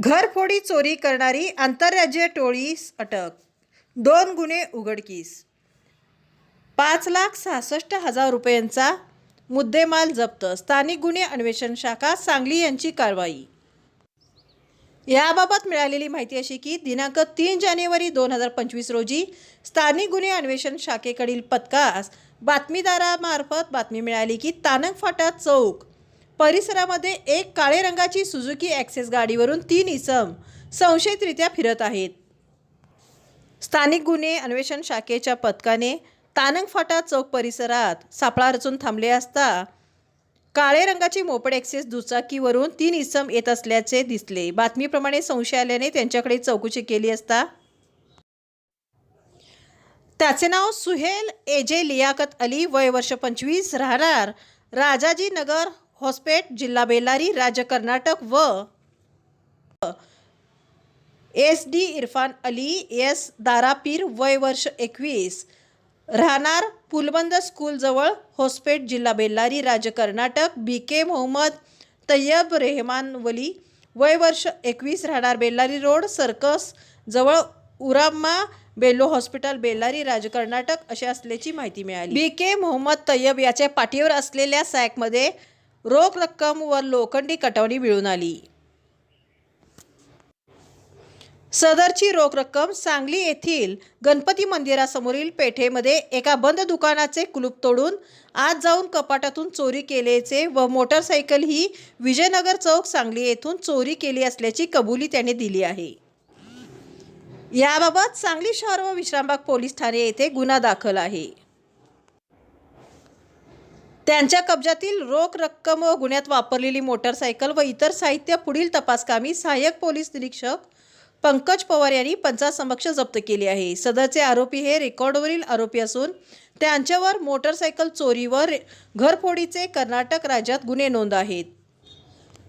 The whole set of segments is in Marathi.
घरफोडी चोरी करणारी आंतरराज्य टोळीस अटक. दोन गुन्हे उघडकीस. पाच लाख सहासष्ट हजार रुपयांचा मुद्देमाल जप्त. स्थानिक गुन्हे अन्वेषण शाखा सांगली यांची कारवाई. याबाबत मिळालेली माहिती अशी की दिनांक तीन जानेवारी दोन हजार पंचवीस रोजी स्थानिक गुन्हे अन्वेषण शाखेकडील पथकास बातमीदारामार्फत बातमी मिळाली की तानक फाटा चौक परिसरामध्ये एक काळे रंगाची सुझुकी ॲक्सेस गाडीवरून तीन इसम संशयितरित्या फिरत आहेत. स्थानिक गुन्हे अन्वेषण शाखेच्या पथकाने तानंग फाटा चौक परिसरात सापळा रचून थांबले असता काळे रंगाची मोपड ॲक्सेस दुचाकीवरून तीन इसम येत असल्याचे दिसले. बातमीप्रमाणे संशय आल्याने त्यांच्याकडे चौकशी केली असता त्याचे नाव सुहेल एजे लियाकत अली वय वर्ष पंचवीस राहणार राजाजी नगर हॉस्पेट जिल्हा बेल्लारी राज्य कर्नाटक व S D Irfan Ali S Darapir वय वर्ष एकवीस. राहणार पुलबंद स्कूलजवळ होस्पेट जिल्हा बेल्लारी राज्य कर्नाटक बी के मोहम्मद तय्यब रेहमान वली वय वर्ष एकवीस राहणार बेल्लारी रोड सर्कस जवळ उराम्मा बेल्लो हॉस्पिटल बेल्लारी राज्य कर्नाटक असे असल्याची माहिती मिळाली. बी के मोहम्मद तय्यब याच्या पाठीवर असलेल्या सॅकमध्ये रोख रक्कम व लोखंडी कटवणी मिळून आली. सदरची रोख रक्कम सांगली येथील गणपती मंदिरासमोरील पेठेमध्ये एका बंद दुकानाचे कुलूप तोडून आत जाऊन कपाटातून चोरी केल्याचे व मोटरसायकल ही विजयनगर चौक सांगली येथून चोरी केली असल्याची कबुली त्याने दिली आहे. याबाबत सांगली शहर व विश्रामबाग पोलीस ठाणे येथे गुन्हा दाखल आहे. त्यांच्या कब्जातील रोख रक्कम व गुन्ह्यात वापरलेली मोटरसायकल व इतर साहित्य पुढील तपासकामी सहाय्यक पोलीस निरीक्षक पंकज पवार यांनी पंचासमक्ष जप्त केली आहे. सदरचे आरोपी हे रेकॉर्डवरील आरोपी असून त्यांच्यावर मोटरसायकल चोरीवर घरफोडीचे कर्नाटक राज्यात गुन्हे नोंद आहेत.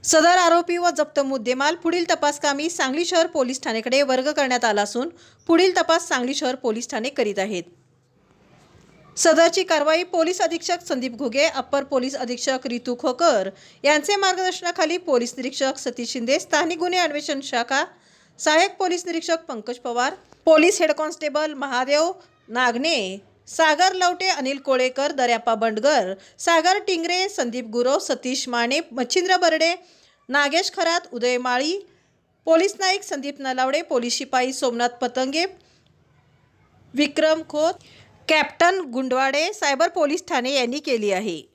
सदर आरोपी व जप्त मुद्देमाल पुढील तपासकामी सांगली शहर पोलीस ठाणेकडे वर्ग करण्यात आला असून पुढील तपास सांगली शहर पोलीस ठाणे करीत आहेत. सदरची कारवाई पोलीस अधीक्षक संदीप घुगे अप्पर पोलीस अधीक्षक रितू खोकर यांचे मार्गदर्शनाखाली पोलीस निरीक्षक सतीश शिंदे स्थानिक गुन्हे अन्वेषण शाखा सहाय्यक पोलीस निरीक्षक Pankaj Pawar police head constable Mahadev Nagane Sagar Lavate Anil Kolekar Daryapa Bandgar Sagar Tingre Sandeep Gurav Satish Mane Machhindra Barde Nagesh Kharat Uday Mali police Naik Sandeep Nalawade police शिपाई Somnath Patange Vikram Khot captain Gundwade cyber police Thane यांनी केली आहे.